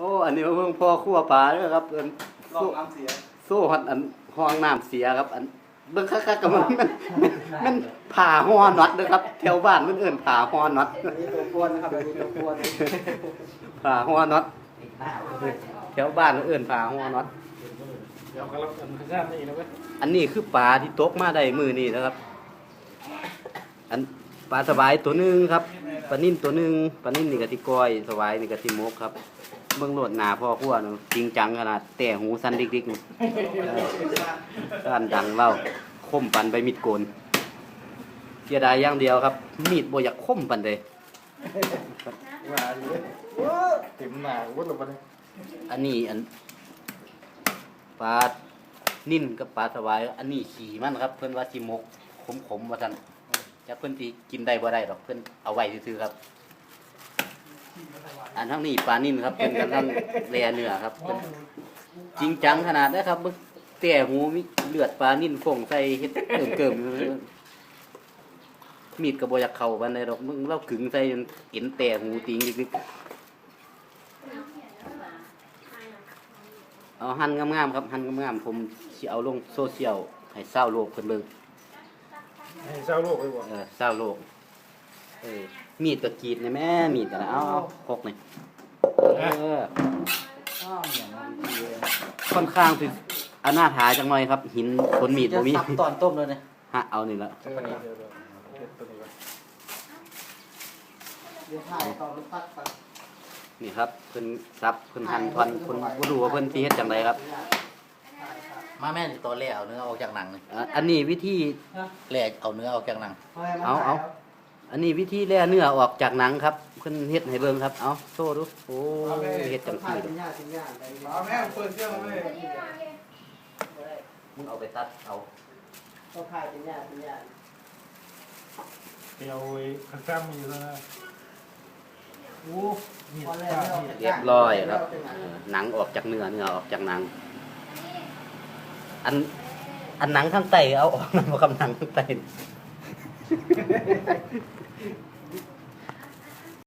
โอ้ อันนี้เพิ่งพ่อครัวปลาเด้อครับเอิ้นลองน้ำเสียโซ่ฮอดอันห้องน้ำเสียครับ อันเบิ่งคักๆกับมันมันมันมันผ่าฮอน็อตเด้อครับแถวบ้านมันเอิ้นผ่าฮอน็อตอันนี้ตัวกวนนะครับอันนี้ตัวกวนผ่าฮอน็อตแถวบ้านมันเอิ้นผ่าฮอน็อตเดี๋ยวกำลังอันข้างนี่นะเว้ยอันนี้คือปลาที่ตกมาได้มือนี่นะครับ อันปลาสบายตัวหนึงครับปลานิ่นตัวหนึงปลานิ่นนี่กะทิก้อยสบายนี่กะทิมกครับ เบิ่งโลดหนาพ่อครัวเนาะจริงจังขนาดแต่หูสั้นดิกๆนี่ด้านดังเล่าคมปันไปมิดโกนเสียดายอย่างเดียวครับ มีดบ่อยากคมปันเลยมาดิเว้ยโอ้เต็มหน้าวุ้นลงไปเลยอันนี้อันปลานิ่นกับปลาสบาย อันนี้ขี่มันครับ เพิ่นว่าสิมกขมๆว่าซั่นจักเพิ่นสิกินได้บ่ได้ดอกเพิ่นเอาไว้ซื่อๆครับ อันทั้งนี้ปลานิ่นครับเพิ่นกำลังแลเนื้อครับเพิ่นจริงจังขนาดนั้นครับเบิ่งแต่หูมีเลือดปลานิ่นฟงใส่เฮ็ดเกิมๆมีดก็บ่อยากเข้าปานใดดอกมึงเราขึงใส่จนเห็นแต่หูติงดิกๆเอาหั่นงามๆครับหั่นงามๆผมสิเอาลงโซเชียลให้เศร้าโลกเพิ่นเบิ่งให้เศร้าโลกไปบ่เออเศร้าโลก เออมีดก็กรีดนี่แม่มีดกันนะเอาเอาพกนี่เออค่อนข้างสิอนาถาจังหน่อยครับ หินคนมีดจะบ่มีสับตอนต้มเลยเนี่ยฮะเอานี่ละเออเดี๋ยวเดี๋ยวเดี๋ยวตัวนี้ก่อนเดี๋ยวถ่ายตอนมันตัดตัดนี่ครับเพิ่นซับเพิ่นหั่นทอนเพิ่นบ่รู้ว่าเพิ่นสิเฮ็ดจังไดครับมาแม่นตอนแรกเอาเนื้อออกจากหนังเลยอะอันนี้วิธี แรกเอาเนื้อออกจากหนัง เอาเอา อันนี้วิธีแล่เนื้อออกจากหนังครับเพิ่นเฮ็ดให้เบิ่งครับ เอาโซ่ดู โอ้ยเฮ็ดจังถ่าซี่ยเป็นญาติเป็นญาติไปเอาแม่เปิดเครื่องเลยมึงเอาไปตัดเอาต้องถ่ายเป็นญาติเป็นญาติเดี๋ยวไอ้ข้างซ้ำมีอยู่แล้วนะโอ้มีพอแล้ข้าววมีเรียบร้อยครับเออหนังออกจากเนื้อเนื้อออกจากหนัง อัน อันหนังข้างใต้เอาออกนำมาคำหนังข้างใต้ ハハハハ!